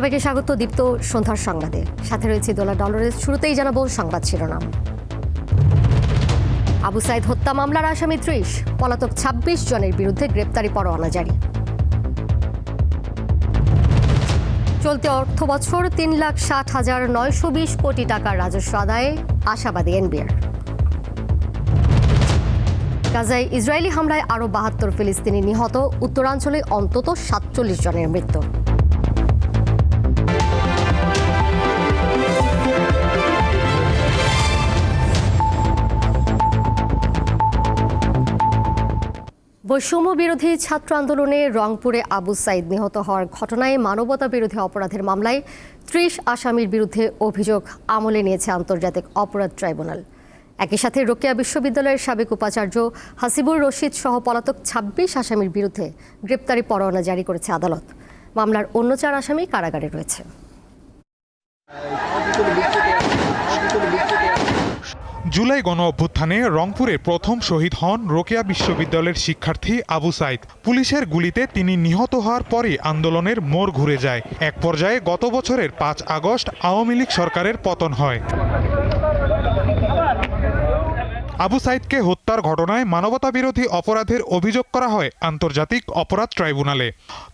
সবাইকে স্বাগত দীপ্ত সন্ধ্যার সংবাদে। সাথে রয়েছে দোলা ডলারের শুরুতেই জানাব সংবাদ শিরোনাম। আবু সাইদ হত্যা মামলার আসামি ত্রিশ, পলাতক ২৬ জনের বিরুদ্ধে গ্রেপ্তারি পরোয়ানা জারি। চলতি অর্থ বছর তিন লাখ ষাট হাজার নয়শো বিশ কোটি টাকার রাজস্ব আদায়ে আশাবাদী এনবিআর। গাজায় ইসরায়েলি হামলায় আরও বাহাত্তর ফিলিস্তিনি নিহত, উত্তরাঞ্চলে অন্তত সাতচল্লিশ জনের মৃত্যু। বৈষম্য বিরোধী ছাত্র আন্দোলনে রংপুরে আবু সাইদ নিহত হওয়ার ঘটনায় মানবতা বিরোধী অপরাধের মামলায় ত্রিশ আসামির বিরুদ্ধে অভিযোগ আমলে নিয়েছে আন্তর্জাতিক অপরাধ ট্রাইব্যুনাল। একই সাথে রোকেয়া বিশ্ববিদ্যালয়ের সাবেক উপাচার্য হাসিবুর রশিদ সহ পলাতক ২৬ আসামির বিরুদ্ধে গ্রেপ্তারি পরোয়ানা জারি করেছে আদালত। মামলার অন্য চার আসামি কারাগারে রয়েছে। জুলাই গণ অভ্যুত্থানে রংপুরে প্রথম শহীদ হন রোকেয়া বিশ্ববিদ্যালয়ের শিক্ষার্থী আবু সাইদ। পুলিশের গুলিতে তিনি নিহত হওয়ার পরই আন্দোলনের মোড় ঘুরে যায়। এক পর্যায়ে গত বছরের পাঁচ আগস্ট আওয়ামী লীগ সরকারের পতন হয়। আবু সাইদকে হত্যার ঘটনায় মানবতা বিরোধী অপরাধের অভিযোগ করা হয় আন্তর্জাতিক অপরাধ ট্রাইব্যুনালে।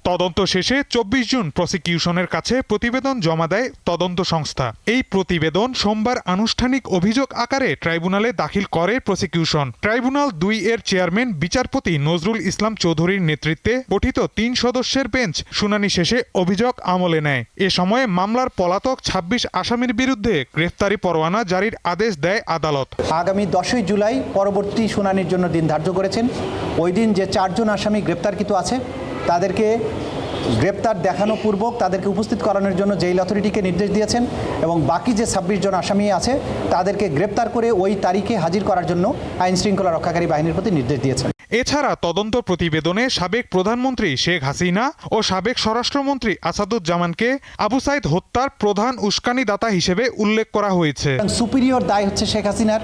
তদন্ত শেষে চব্বিশ জুন প্রসিকিউশনের কাছে প্রতিবেদন জমা দেয় তদন্ত সংস্থা। এই প্রতিবেদন সোমবার আনুষ্ঠানিক অভিযোগ আকারে ট্রাইব্যুনালে দাখিল করে প্রসিকিউশন। ট্রাইব্যুনাল দুই এর চেয়ারম্যান, বিচারপতি নজরুল ইসলাম চৌধুরীর নেতৃত্বে গঠিত তিন সদস্যের বেঞ্চ শুনানি শেষে অভিযোগ আমলে নেয়। এ সময় মামলার পলাতক ২৬ আসামির বিরুদ্ধে গ্রেফতারি পরোয়ানা জারির আদেশ দেয় আদালত। আগামী দশই জুলাই পরবর্তী শুনানির জন্য দিন ধার্য করেছেন। ওই দিন যে চারজন আসামি গ্রেপ্তারকৃত আছে তাদেরকে গ্রেপ্তার দেখানো পূর্বক তাদেরকে উপস্থিত করানোর জন্য জেইল অথরিটিকে নির্দেশ দিয়েছেন এবং বাকি যে ছাব্বিশ জন আসামি আছে তাদেরকে গ্রেপ্তার করে ওই তারিখে হাজির করার জন্য আইন শৃঙ্খলা রক্ষাকারী বাহিনীর প্রতি নির্দেশ দিয়েছেন। এছাড়া তদন্ত প্রতিবেদনে সাবেক প্রধানমন্ত্রী শেখ হাসিনা ও সাবেক স্বরাষ্ট্রমন্ত্রী আসাদুজ্জামানকে আবু সাইদ হত্যার প্রধান উস্কানিদাতা হিসেবে উল্লেখ করা হয়েছে। সুপিরিয়র দায় হচ্ছে শেখ হাসিনার।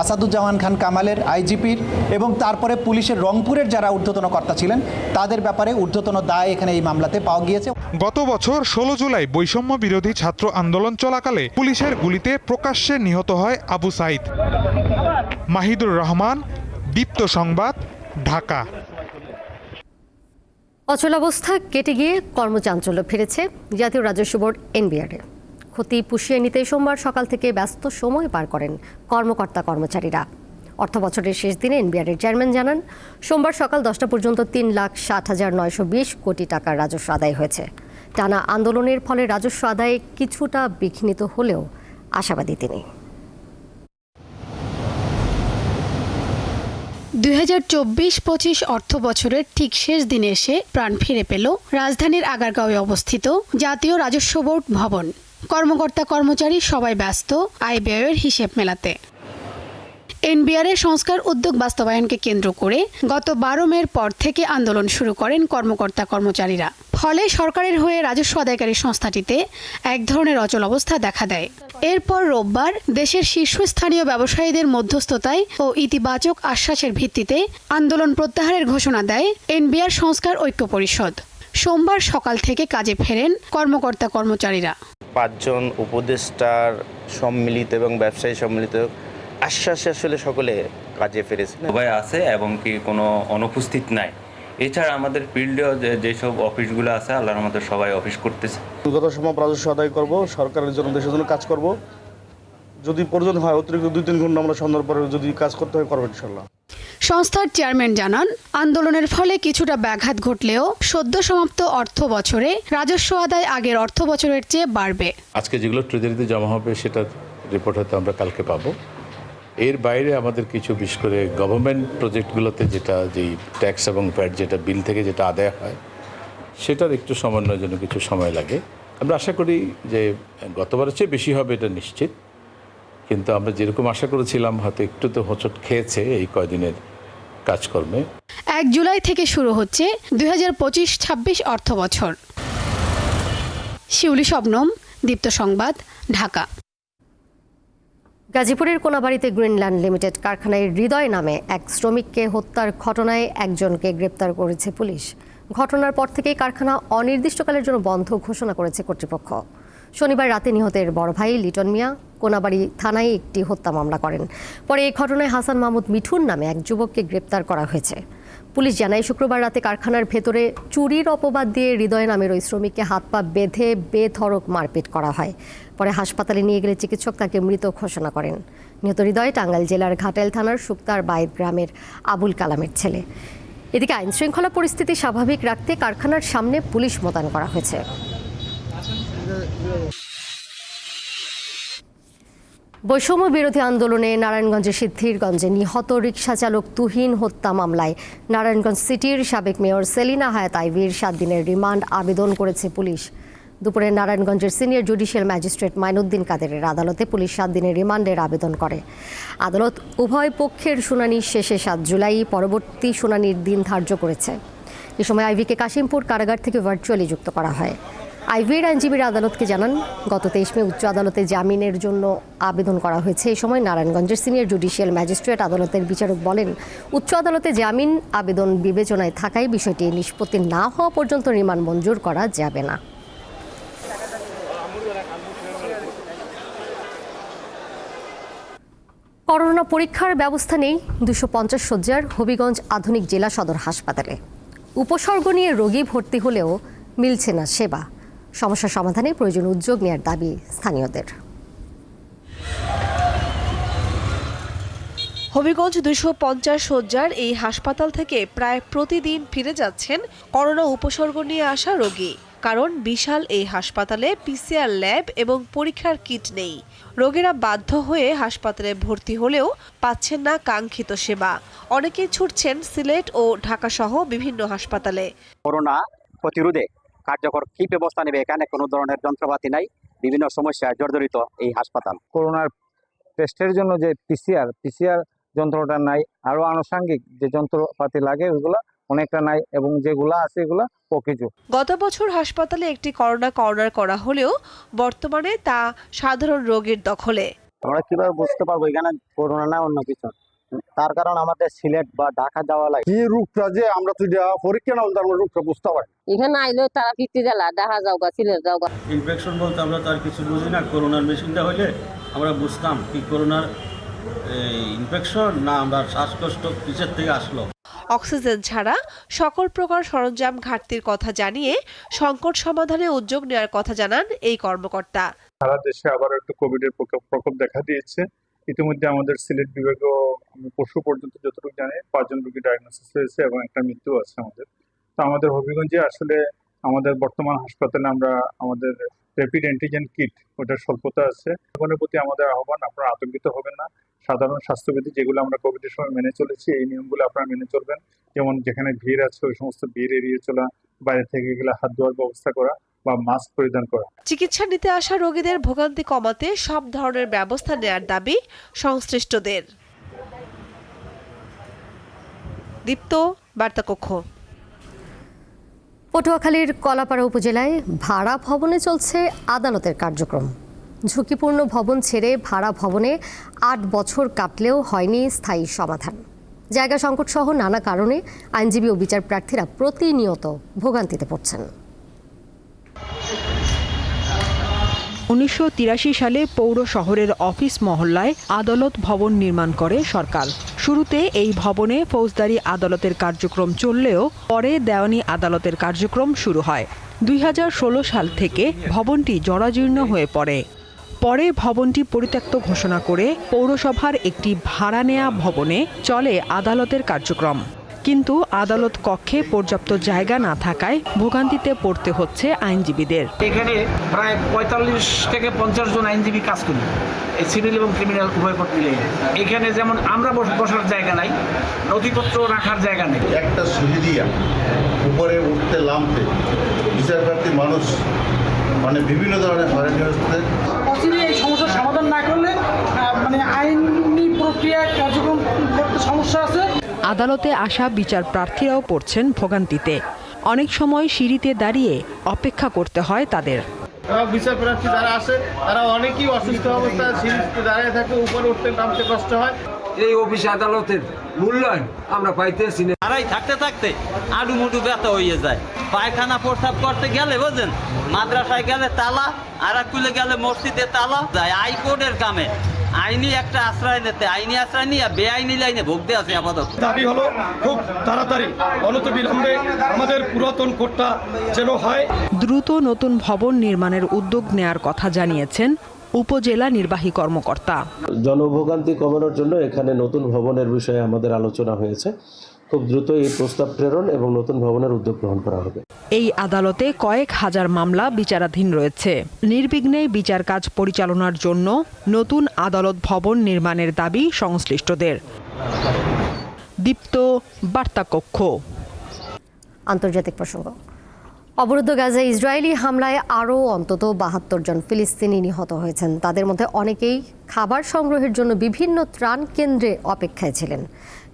আসাদুজ্জামান খান কামালের আইজিপির এবং তারপরে পুলিশের রংপুরের যারা ঊর্ধ্বতন কর্তা ছিলেন তাদের ব্যাপারে ঊর্ধ্বতন দায় এখানে এই মামলাতে পাওয়া গিয়েছে। গত বছর ষোলো জুলাই বৈষম্য বিরোধী ছাত্র আন্দোলন চলাকালে পুলিশের গুলিতে প্রকাশ্যে নিহত হয় আবু সাইদ। মাহিদুর রহমান দীপ্ত সংবাদ ঢাকা। অচলাবস্থা কেটে গিয়ে কর্মচাঞ্চল্য ফিরেছে জাতীয় রাজস্ব বোর্ড এনবিআরে ক্ষতি পুষিয়ে নিতে সোমবার সকাল থেকে ব্যস্ত সময় পার করেন কর্মকর্তা কর্মচারীরা। অর্থ বছরের শেষ দিনে এনবিআরের চেয়ারম্যান জানান, সোমবার সকাল দশটা পর্যন্ত তিন লাখ ষাট হাজার নয়শো বিশ কোটি টাকার রাজস্ব আদায় হয়েছে। টানা আন্দোলনের ফলে রাজস্ব আদায়ে কিছুটা বিঘ্নিত হলেও আশাবাদী তিনি। দুই হাজার চব্বিশ পঁচিশ অর্থ বছরের ঠিক শেষ দিনে এসে প্রাণ ফিরে পেল রাজধানীর আগারগাঁওয়ে অবস্থিত জাতীয় রাজস্ব বোর্ড ভবন। কর্মকর্তা, কর্মচারী সবাই ব্যস্ত, আয় ব্যয়ের হিসেব মেলাতে। এনবিআর এর সংস্কার উদ্যোগ বাস্তবায়নকে কেন্দ্র করে গত বারো মের পর থেকে আন্দোলন শুরু করেন কর্মকর্তা, কর্মচারীরা। ফলে সরকারের হয়ে রাজস্ব আদায়কারী সংস্থাটিতে এক ধরনের অচল অবস্থা দেখা দেয়। এরপর রোববার দেশের শীর্ষস্থানীয় ব্যবসায়ীদের মধ্যস্থতায় ও ইতিবাচক আশ্বাসের ভিত্তিতে আন্দোলন প্রত্যাহারের ঘোষণা দেয় এনবিআর সংস্কার ঐক্য পরিষদ। সোমবার সকাল থেকে কাজে ফেরেন কর্মকর্তা, কর্মচারীরা। পাঁচজন উপদেষ্টার সম্মিলিত এবং ব্যবসায়ী সম্মিলিত আশ্বাসে আসলে সকলে কাজে ফিরেছে। সবাই আছে এবং কি কোনো অনুপস্থিত নাই। এছাড়া আমাদের ফিল্ডেও যে যেসব অফিসগুলো আছে আল্লাহর মতো সবাই অফিস করতেছে। যত সম্ভব রাজস্ব আদায় করব সরকারের জন্য দেশের জন্য কাজ করব। যদি প্রয়োজন হয় অতিরিক্ত দুই তিন ঘণ্টা আমরা সন্ধ্যার পরে যদি কাজ করতে হয় করব ইনশাল্লাহ সংস্থার চেয়ারম্যান জানান, আন্দোলনের ফলে কিছুটা ব্যাঘাত ঘটলেও সদ্য সমাপ্ত অর্থ বছরে রাজস্ব আদায় আগের অর্থ বছরের চেয়ে বাড়বে। আজকে যেগুলো ট্রেজারিতে জমা হবে সেটার রিপোর্ট হয়তো আমরা কালকে পাবো। এর বাইরে আমাদের কিছু বিশেষ করে গভর্নমেন্ট প্রজেক্টগুলোতে যেটা যেই ট্যাক্স এবং প্যাট যেটা বিল থেকে যেটা আদায় হয়, সেটার একটু সমন্বয়ের জন্য কিছু সময় লাগে। আমরা আশা করি যে গতবারের চেয়ে বেশি হবে এটা নিশ্চিত। কিন্তু আমরা যেরকম আশা করেছিলাম, হয়তো একটু তো হোঁচট খেয়েছে এই কয়দিনের কাজকর্মে। এক জুলাই থেকে শুরু হচ্ছে দুই হাজার পঁচিশ ছাব্বিশ অর্থ বছর শিউলি শবনম দীপ্ত সংবাদ ঢাকা। গাজীপুরের কোনাবাড়িতে গ্রিনল্যান্ড লিমিটেড কারখানায় হৃদয় নামে এক শ্রমিককে হত্যার ঘটনায় একজনকে গ্রেপ্তার করেছে পুলিশ। ঘটনার পর থেকেই কারখানা অনির্দিষ্টকালের জন্য বন্ধ ঘোষণা করেছে কর্তৃপক্ষ। শনিবার রাতে নিহতের বড় ভাই লিটন মিয়া কোনাবাড়ি থানায় একটি হত্যা মামলা করেন। পরে এই ঘটনায় হাসান মাহমুদ মিঠুন নামে এক যুবককে গ্রেপ্তার করা হয়েছে। পুলিশ জানায়, শুক্রবার রাতে কারখানার ভেতরে চুরির অপবাদ দিয়ে হৃদয় নামের ওই শ্রমিককে হাত পা বেঁধে বেধড়ক মারপিট করা হয়। পরে হাসপাতালে নিয়ে গেলে চিকিৎসক তাকে মৃত ঘোষণা করেন। নিহত হৃদয় টাঙ্গাইল জেলার ঘাটাইল থানার সুক্তার বাইদ গ্রামের আবুল কালামের ছেলে। এদিকে আইন শৃঙ্খলা পরিস্থিতি স্বাভাবিক রাখতে কারখানার সামনে পুলিশ মোতায়েন করা হয়েছে। বৈষম্য বিরোধী আন্দোলনে নারায়ণগঞ্জের সিদ্ধিরগঞ্জে নিহত রিকশা চালক তুহিন হত্যা মামলায়। নারায়ণগঞ্জ সিটির সাবেক মেয়র সেলিনা হায়াত আইভির সাত দিনের রিমান্ড আবেদন করেছে পুলিশ। দুপুরে নারায়ণগঞ্জের সিনিয়র জুডিশিয়াল ম্যাজিস্ট্রেট মাইনুদ্দিন কাদেরের আদালতে পুলিশ সাত দিনের রিমান্ডের আবেদন করে। আদালত উভয় পক্ষের শুনানি শেষে সাত জুলাই পরবর্তী শুনানির দিন ধার্য করেছে। এ সময় আইভিকে কাশিমপুর কারাগার থেকে ভার্চুয়ালি যুক্ত করা হয়। আইভির আইনজীবীরা আদালতকে জানান, গত তেইশ মে উচ্চ আদালতে জামিনের জন্য আবেদন করা হয়েছে। এই সময় নারায়ণগঞ্জের সিনিয়র জুডিশিয়াল ম্যাজিস্ট্রেট আদালতের বিচারক বলেন, উচ্চ আদালতে জামিন, আবেদন বিবেচনায় থাকায় বিষয়টি নিষ্পত্তি না হওয়া পর্যন্ত রিমান্ড মঞ্জুর করা যাবে না। করোনা পরীক্ষার ব্যবস্থা নেই, দুশো পঞ্চাশ শয্যার হবিগঞ্জ আধুনিক জেলা সদর হাসপাতালে। উপসর্গ নিয়ে রোগী ভর্তি হলেও মিলছে না সেবা। সমস্যা সমাধানে প্রয়োজন উদ্যোগ নেওয়ার দাবি স্থানীয়দের। হবিগঞ্জ দুশো পঞ্চাশ শয্যার এই হাসপাতাল থেকে প্রায় প্রতিদিন ফিরে যাচ্ছেন করোনা উপসর্গ নিয়ে আসা রোগী। কারণ বিশাল এই হাসপাতালে পিসিআর ল্যাব এবং পরীক্ষার কিট নেই। রোগীরা বাধ্য হয়ে হাসপাতালে ভর্তি হলেও পাচ্ছেন না কাঙ্ক্ষিত সেবা। অনেকেই ছুটছেন সিলেট ও ঢাকাসহ বিভিন্ন হাসপাতালে। করোনা প্রতিরোধে কার্যকর কি ব্যবস্থা নেবে? এখানে কোনো ধরনের যন্ত্রপাতি নাই। বিভিন্ন সমস্যায় জর্জরিত এই হাসপাতাল। করোনার টেস্টের জন্য যে পিসিআর পিসিআর যন্ত্রটা নাই আরও আনুষঙ্গিক যে যন্ত্রপাতি লাগে ওইগুলো অনেকটা নাই এবং যেগুলা আছে এগুলা পকিজু গত বছর হাসপাতালে একটি করোনা কর্নার করা হলেও বর্তমানে তা সাধারণ রোগীর দখলে। আমরা কীভাবে বুঝতে পারব? এখানে করোনা না অন্য কিছু? তার কারণ আমাদের সিলেট বা ঢাকা যাওয়া লাগে। কি রূপটা যে আমরা তো পরীক্ষা না হলে আমরা রূপটা বুঝতে পারি। এখানে আইলেও তারা ফিরতে গেলা দেখা যাও গা সিলেট যাও গা। ইনফেকশন বলতে আমরা তো আর কিছু বুঝি না করোনার মেশিনটা হলে আমরা বুঝতাম কি করোনার ইনফেকশন না আমরা শ্বাসকষ্ট কিসের থেকে আসলো। অক্সিজেন ছাড়া সকল প্রকার সরঞ্জাম ঘাটতির কথা জানিয়ে সংকট সমাধানে উদ্যোগ নেওয়ার কথা জানান এই কর্মকর্তা। সারা দেশে আবার একটু কোভিডের প্রকোপ প্রকোপ দেখা দিয়েছে। ইতিমধ্যে আমাদের সিলেট বিভাগেও পশু পর্যন্ত যতটুকু জানি পাঁচজন রোগী ডায়াগনোসিস হয়েছে এবং একটা মৃত্যু আছে আমাদের। তো আমাদের হবিগঞ্জে আসলে আমাদের বর্তমান হাসপাতালে আমরা আমাদের র্যাপিড অ্যান্টিজেন কিট ওটার স্বল্পতা আছে। জনগণের প্রতি আমাদের আহ্বান, আপনারা আতঙ্কিত হবেন না। সাধারণ স্বাস্থ্যবিধি যেগুলো আমরা কোভিডের সময় মেনে চলেছি, এই নিয়মগুলো আপনারা মেনে চলবেন। যেমন যেখানে ভিড় আছে, ওই সমস্ত ভিড় এড়িয়ে চলা, বাইরে থেকে গেলে হাত ধোয়ার ব্যবস্থা করা। বা মাস্ক পরিধান করা। চিকিৎসা নিতে আসা রোগীদের ভোগান্তি কমাতে সব ধরনের ব্যবস্থা নেয়ার দাবি সংশ্লিষ্টদের। দীপ্ত বার্তাকক্ষ। পটুয়াখালীর কলাপাড়া উপজেলায় ভাড়া ভবনে চলছে আদালতের কার্যক্রম। ঝুঁকিপূর্ণ ভবন ছেড়ে ভাড়া ভবনে আট বছর কাটলেও হয়নি স্থায়ী সমাধান। জায়গা সংকট সহ নানা কারণে আইনজীবী ও বিচার প্রার্থীরা প্রতিনিয়ত ভোগান্তিতে পড়ছেন। উনিশশো তিরাশি সালে পৌর শহরের অফিস মহল্লায় আদালত ভবন নির্মাণ করে সরকার। শুরুতে এই ভবনে ফৌজদারি আদালতের কার্যক্রম চললেও পরে দেওয়ানি আদালতের কার্যক্রম শুরু হয়। দুই হাজার ষোলো সাল থেকে ভবনটি জরাজীর্ণ হয়ে পড়ে। পরে ভবনটি পরিত্যক্ত ঘোষণা করে পৌরসভার একটি ভাড়া নেয়া ভবনে চলে আদালতের কার্যক্রম। কিন্তু আদালত কক্ষে পর্যাপ্ত জায়গা না থাকায় ভোগান্তিতে পড়তে হচ্ছে আইনজীবীদের। এখানে প্রায় পঁয়তাল্লিশ থেকে পঞ্চাশ জন আইনজীবী কাজ করি এই সিভিল এবং ক্রিমিনাল উভয় পথ মিলে। এখানে যেমন আমরা বসার জায়গা নাই নথিপত্র রাখার জায়গা নেই। একটা সুবিধিয়া উপরে উঠতে নামতে বিচারপ্রার্থী মানুষ মানে বিভিন্ন ধরনের হয়রানি হচ্ছে। অচিরে এই সমস্যার সমাধান না করলে মানে আইনি প্রক্রিয়া কার্যক্রম করতে সমস্যা আছে। আদালতে আসা বিচার প্রার্থীরাও পড়ছেন ভোগান্তিতে। অনেক সময় সিঁড়িতে দাঁড়িয়ে অপেক্ষা করতে হয় তাদের। বিচার প্রার্থী যারা আসে তারা অনেকেই অসুস্থ অবস্থায় সিরিজতে দাঁড়িয়ে থাকে উপরে উঠতে নামতে কষ্ট হয়। এই অফিস আদালতের মূল্যায়ন আমরা পাইতেছি না। আড়াই থাকতে থাকতে আডু মুডু ব্যথা হয়ে যায়। পায়খানা প্রস্রাব করতে গেলে বুঝলেন? মাদ্রাসায় গেলে তালা আর গেলে মসজিদে তালা যায় হাইকোর্টের কামে। আইনি একটা আশ্রয় নিতে আইনি আশ্রয় নিয়ে বেআইনি লাইনে ভোগতে আছে আপাতত। দাবি হলো খুব তাড়াতাড়ি অনতবিলম্বে আমাদের পুরাতন কোর্টটা যেন হয়। দ্রুত নতুন ভবন নির্মাণের উদ্যোগ নেয়ার কথা জানিয়েছেন উপজেলা নির্বাহী কর্মকর্তা। জনভোগান্তি কমানোর জন্য এখানে নতুন ভবনের বিষয়ে আমাদের আলোচনা হয়েছে। খুব দ্রুত এই প্রস্তাব প্রেরণ এবং নতুন ভবনের উদ্যোগ গ্রহণ করা হবে। এই আদালতে কয়েক হাজার মামলা বিচারাধীন রয়েছে। নির্বিঘ্নে বিচার কাজ পরিচালনার জন্য নতুন আদালত ভবন নির্মাণের দাবি সংশ্লিষ্টদের। দীপ্ত বার্তা কক্ষ। আন্তর্জাতিক প্রসঙ্গ। অবরুদ্ধ গাজায় ইসরায়েলি হামলায় আরও অন্তত বাহাত্তর জন ফিলিস্তিনি নিহত হয়েছেন। তাদের মধ্যে অনেকেই খাবার সংগ্রহের জন্য বিভিন্ন ত্রাণ কেন্দ্রে অপেক্ষায় ছিলেন।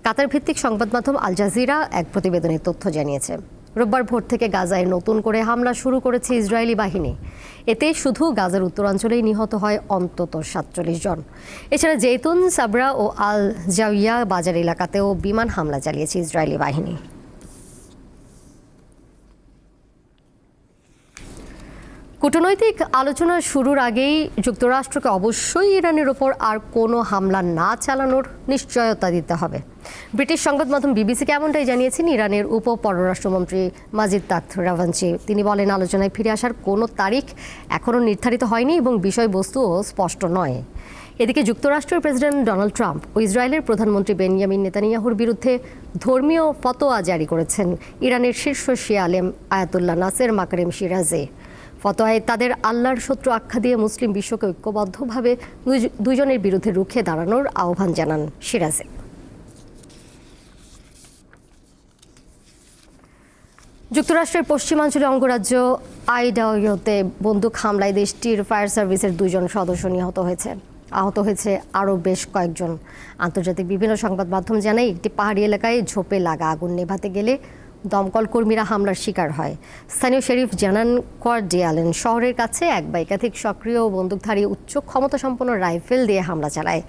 কাতার ভিত্তিক সংবাদ মাধ্যম আল জাজিরা এক প্রতিবেদনে তথ্য জানিয়েছে। রোববার ভোর থেকে গাজায় নতুন করে হামলা শুরু করেছে ইসরায়েলি বাহিনী। এতে শুধু গাজার উত্তরাঞ্চলেই নিহত হয় অন্তত সাতচল্লিশ জন। এছাড়া জেতুন সাবরা ও আল জাউইয়া বাজার এলাকাতেও বিমান হামলা চালিয়েছে ইসরায়েলি বাহিনী। কূটনৈতিক আলোচনা শুরুর আগেই যুক্তরাষ্ট্রকে অবশ্যই ইরানের ওপর আর কোনো হামলা না চালানোর নিশ্চয়তা দিতে হবে। ব্রিটিশ সংবাদ মাধ্যম বিবিসিকে এমনটাই জানিয়েছেন, ইরানের উপ পররাষ্ট্রমন্ত্রী মাজিদ তাক্ত রাভাঞ্চি। তিনি বলেন, আলোচনায় ফিরে আসার কোনো তারিখ এখনও নির্ধারিত হয়নি এবং বিষয়বস্তুও স্পষ্ট নয়। এদিকে যুক্তরাষ্ট্রের প্রেসিডেন্ট ডোনাল্ড ট্রাম্প ও ইসরায়েলের প্রধানমন্ত্রী বেনিয়ামিন নেতানিয়াহুর বিরুদ্ধে ধর্মীয় ফতোয়া জারি করেছেন। ইরানের শীর্ষ শিয়া আলেম আয়াতুল্লাহ নাসের মাকারিম সিরাজে। ফতোয়ায় তাদের আল্লাহর শত্রু আখ্যা দিয়ে মুসলিম বিশ্বকে ঐক্যবদ্ধভাবে দুইজনের বিরুদ্ধে রুখে দাঁড়ানোর আহ্বান জানান সিরাজে যুক্তরাষ্ট্রের পশ্চিমাঞ্চলীয় অঙ্গরাজ্য আইডাওতে বন্দুক হামলায় দেশটির ফায়ার সার্ভিসের দুজন সদস্য নিহত হয়েছে। আহত হয়েছে আরও বেশ কয়েকজন। আন্তর্জাতিক বিভিন্ন সংবাদ মাধ্যম জানায়, একটি পাহাড়ি এলাকায় ঝোপে লাগা আগুন নেভাতে গেলে দমকল কর্মীরা হামলার শিকার হয়। স্থানীয় শেরিফ জানান কর্ডিয়ালেন শহরের কাছে এক বা একাধিক সক্রিয় বন্দুকধারী উচ্চ ক্ষমতা সম্পন্ন রাইফেল দিয়ে হামলা চালায়।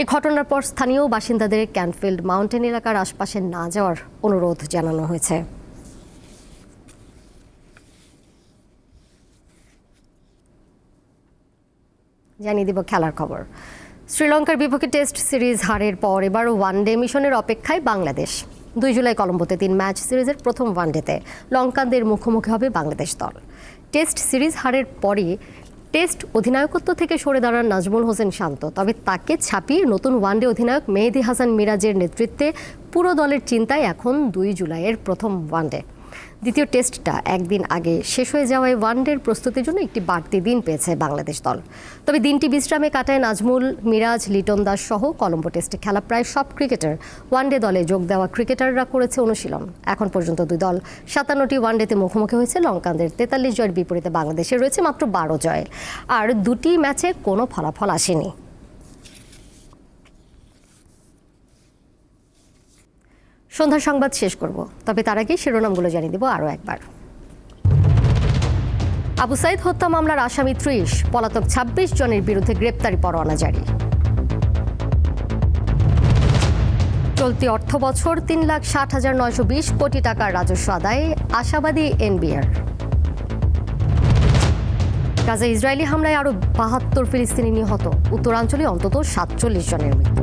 এই ঘটনার পর স্থানীয় বাসিন্দাদের ক্যানফিল্ড মাউন্টেন এলাকার আশপাশে না যাওয়ার অনুরোধ জানানো হয়েছে। জানিয়ে দিব খেলার খবর। শ্রীলঙ্কার বিপক্ষে টেস্ট সিরিজ হারের পর এবার ওয়ানডে মিশনের অপেক্ষায় বাংলাদেশ। দুই জুলাই কলম্বোতে তিন ম্যাচ সিরিজের প্রথম ওয়ানডেতে লঙ্কানদের মুখোমুখি হবে বাংলাদেশ দল। টেস্ট সিরিজ হারের পরই টেস্ট অধিনায়কত্ব থেকে সরে দাঁড়ান নাজমুল হোসেন শান্ত। তবে তাকে ছাপিয়ে নতুন ওয়ানডে অধিনায়ক মেহেদি হাসান মিরাজের নেতৃত্বে পুরো দলের চিন্তায় এখন দুই জুলাইয়ের প্রথম ওয়ানডে। দ্বিতীয় টেস্টটা একদিন আগে শেষ হয়ে যাওয়ায় ওয়ানডের প্রস্তুতির জন্য একটি বাড়তি দিন পেয়েছে বাংলাদেশ দল। তবে দিনটি বিশ্রামে কাটায় নাজমুল, মিরাজ, লিটন দাস সহ কলম্বো টেস্টে খেলা প্রায় সব ক্রিকেটার ওয়ানডে দলে যোগ দেওয়া ক্রিকেটাররা করেছে অনুশীলন। এখন পর্যন্ত দুই দল সাতান্নটি ওয়ানডেতে মুখোমুখি হয়েছে। লঙ্কানদের তেতাল্লিশ জয়ের বিপরীতে বাংলাদেশের রয়েছে মাত্র বারো জয়। আর দুটি ম্যাচে কোনো ফলাফল আসেনি। সন্ধ্যার সংবাদ শেষ করব, তবে তার আগে শিরোনামগুলো জানিয়ে দেব আরও একবার। আবু সাইদ হত্যা মামলার আসামি ত্রিশ, পলাতক ২৬ জনের বিরুদ্ধে গ্রেপ্তারি পরোয়ানা জারি। চলতি অর্থ বছর তিন লাখ ষাট হাজার নয়শো বিশ কোটি টাকার রাজস্ব আদায়ে আশাবাদী এনবিআর। গাজা ইসরায়েলি হামলায় আরও বাহাত্তর ফিলিস্তিনি নিহত, উত্তরাঞ্চলে অন্তত সাতচল্লিশ জনের মৃত্যু।